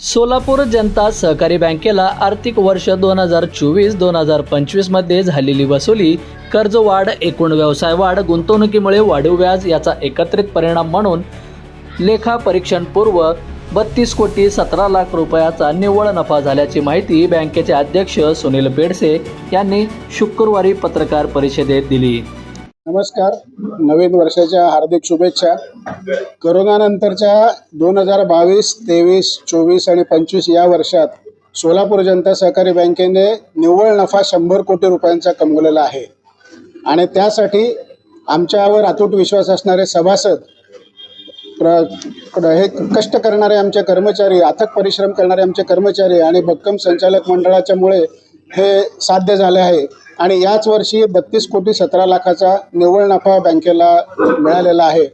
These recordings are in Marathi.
सोलापूर जनता सहकारी बँकेला आर्थिक वर्ष दोन हजार चोवीस दोन हजार पंचवीसमध्ये झालेली वसुली कर्जवाढ एकूण व्यवसाय वाढ गुंतवणुकीमुळे वाढीव व्याज याचा एकत्रित परिणाम म्हणून लेखा परीक्षणपूर्व बत्तीस कोटी सतरा लाख रुपयाचा निव्वळ नफा झाल्याची माहिती बँकेचे अध्यक्ष सुनील बेडसे यांनी शुक्रवारी पत्रकार परिषदेत दिली. नमस्कार. नवीन वर्षाच्या हार्दिक शुभेच्छा. करोनानंतरच्या दोन हजार बावीस तेवीस चोवीस आणि पंचवीस या वर्षात सोलापूर जनता सहकारी बँकेने निव्वळ नफा शंभर कोटी रुपयांचा कमवलेला आहे. आणि त्यासाठी आमच्यावर अतूट विश्वास असणारे सभासद प्र हे कष्ट करणारे आमचे कर्मचारी अथक परिश्रम करणारे आमचे कर्मचारी आणि भक्कम संचालक मंडळाच्यामुळे हे साध्य झाले आहे. आणि याच वर्षी बत्तीस कोटी सतरा लाखाचा निव्वळ नफा बँकेला मिळालेला आहे.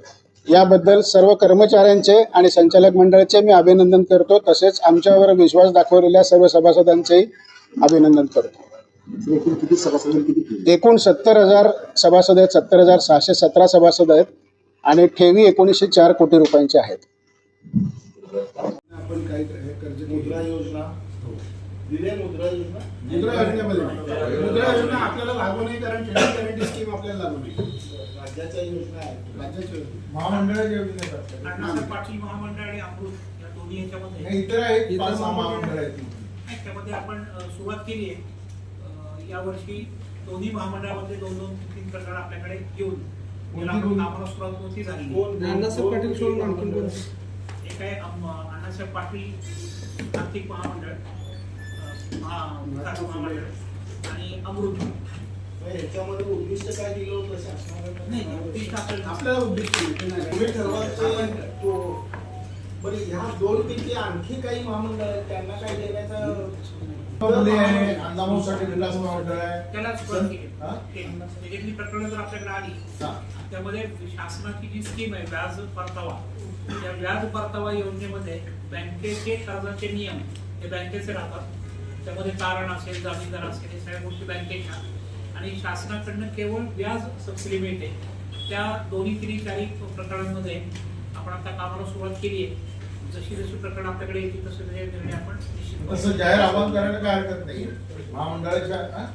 याबद्दल सर्व कर्मचाऱ्यांचे आणि संचालक मंडळाचे मी अभिनंदन करतो. तसेच आमच्यावर विश्वास दाखवलेल्या सर्व सभासदांचेही अभिनंदन करतो. एकूण सत्तर हजार सभासद आहेत. सत्तर हजार सहाशे सतरा सभासद आहेत. आणि ठेवी एकोणीसशे चार कोटी रुपयांच्या आहेत. आपण काही कर्ज मुद्रा योजना. दिली मुद्रा योजना? मुद्रा योजनेमध्ये. मुद्रा योजना आपल्याला लागू नाही कारण ट्रेडिंग गॅरंटी स्कीम आपल्याला लागू नाही राज्याच्या योजना आहेत. राज्याच्या योजना. महामंडळाच्या योजना आहेत आपल्याकडे. अण्णासाहेब पाटील महामंडळ आणि अमृत या दोन्ही ह्याच्यामध्ये नाही, इतर आहेत पाच सहा महामंडळ. आहेत नाही, त्यामध्ये आपण अ, सुरुवात केली आहे. यावर्षी दोन्ही महामंडळामध्ये दोन दोन तीन तीन प्रकार आपल्याकडे येऊन याला आपण कामाला सुरुवात नव्हती झाली? अण्णासाहेब पाटील सोडून आणखीन कोण? एक आहे अम, अण्णासाहेब पाटील आर्थिक महामंडळ. महामंडळ आणि अमृत. नाही, ह्याच्यामध्ये उद्दिष्ट काय दिलं होतं उद्दिष्ट आपल्याला- आपल्याला उद्दिष्ट नाही. तुम्ही ठरवायचं तो- बरं ह्या दोन पैकी आणखी काही महामंडळ आहेत? त्यांना काय देण्याचा आहे अंदामासाठी विलास महामंडळ आहे. त्याला सुरुवात केली. हा? ते- त्याच्यातली प्रकरणं जर आपल्याकडे आली हा. त्यामध्ये शासनाची जी स्कीम आहे व्याज परतावा. त्या व्याज परतावा योजनेमध्ये बँकेचे कर्जाचे नियम हे बँकेचे राहतात. त्यामध्ये तारण असेल जामीनदार असेल हे सगळ्या गोष्टी बँकेच्या आणि शासनाकडनं केवळ व्याज सबसिडी मिळते. त्या दोन्ही तिन्ही चारही प्रकरणांमध्ये आपण आता कामाला सुरुवात केली आहे. जशी जशी प्रकरण आपल्याकडे येतील तसे तसे निर्णय आपण निश्चित करू. तसं जाहीर आवाहन करायला काय हरकत नाही. महामंडळाच्या?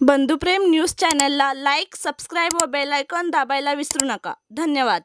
बंधुप्रेम न्यूज चॅनलला लाईक सबस्क्राईब व बेल आयकॉन दाबायला विसरू नका. धन्यवाद.